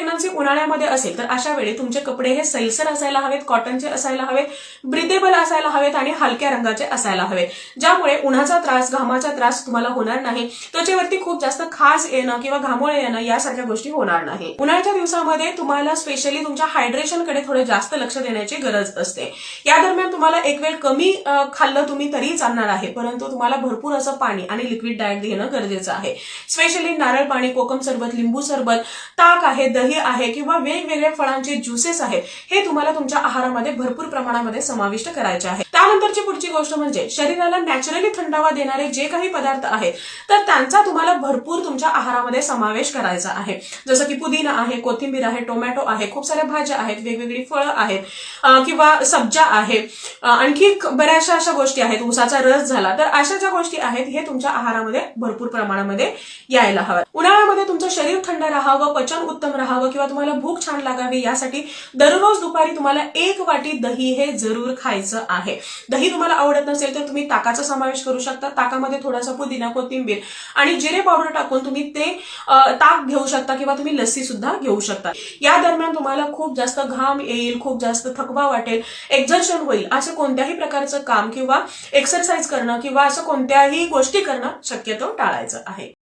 Pregnancy उन्हाळ्यामध्ये असेल तर अशा वेळी तुमचे कपडे हे सैलसर असायला हवेत कॉटनचे असायला हवेत ब्रिदेबल असायला हवेत आणि हलक्या रंगाचे असायला हवेत. ज्यामुळे उन्हाचा त्रास घामाचा त्रास तुम्हाला होणार नाही. त्वचेवरती खूप जास्त खाज येणं किंवा घामोळे येणं यासारख्या गोष्टी होणार नाही. उन्हाळ्याच्या दिवसामध्ये तुम्हाला स्पेशली तुमच्या हायड्रेशनकडे थोडे जास्त लक्ष देण्याची गरज असते. या दरम्यान तुम्हाला एक वेळ कमी खाल्लं तुम्ही तरी चालणार आहे परंतु तुम्हाला भरपूर असं पाणी आणि लिक्विड डाएट घेणं गरजेचं आहे. स्पेशली नारळ पाणी कोकम सरबत लिंबू सरबत ताक आहे दही आहे किंवा वेगवेगळ्या फळांचे ज्युसेस आहेत हे तुम्हाला तुमच्या आहारामध्ये भरपूर प्रमाणामध्ये समाविष्ट करायचे आहे. त्यानंतरची पुढची गोष्ट म्हणजे शरीराला नॅचरली थंडावा देणारे जे काही पदार्थ आहेत तर त्यांचा तुम्हाला भरपूर तुमच्या आहारामध्ये समावेश करायचा आहे. जसं की पुदिना आहे कोथिंबीर आहे टोमॅटो आहे खूप साऱ्या भाज्या आहेत वेगवेगळी फळं आहेत किंवा सब्जा आहे आणखी बऱ्याचशा अशा गोष्टी आहेत उसाचा रस झाला तर अशा ज्या गोष्टी आहेत हे तुमच्या आहारामध्ये भरपूर प्रमाणामध्ये यायला हव्यात. उन्हाळ्यामध्ये तुमचं शरीर थंड राहावं पचन उत्तम राहावं किंवा तुम्हाला भूक छान लागावी यासाठी दररोज दुपारी तुम्हाला एक वाटी दही हे जरूर खायचं आहे. दही तुम्हाला आवडत नसेल तर तुम्ही ताकाचा समावेश करू शकता. ताकामध्ये थोडासा पुदिना कोथिंबीर आणि जिरे पावडर टाकून तुम्ही ते ताक घेऊ शकता किंवा तुम्ही लस्सी सुद्धा घेऊ शकता. या दरम्यान तुम्हाला खूप जास्त घाम येईल खूप जास्त थकवा वाटेल एक्झर्शन होईल असं कोणत्याही प्रकारचं काम किंवा एक्सरसाइज करणं किंवा असं कोणत्याही गोष्टी करणं शक्यतो टाळायचं आहे.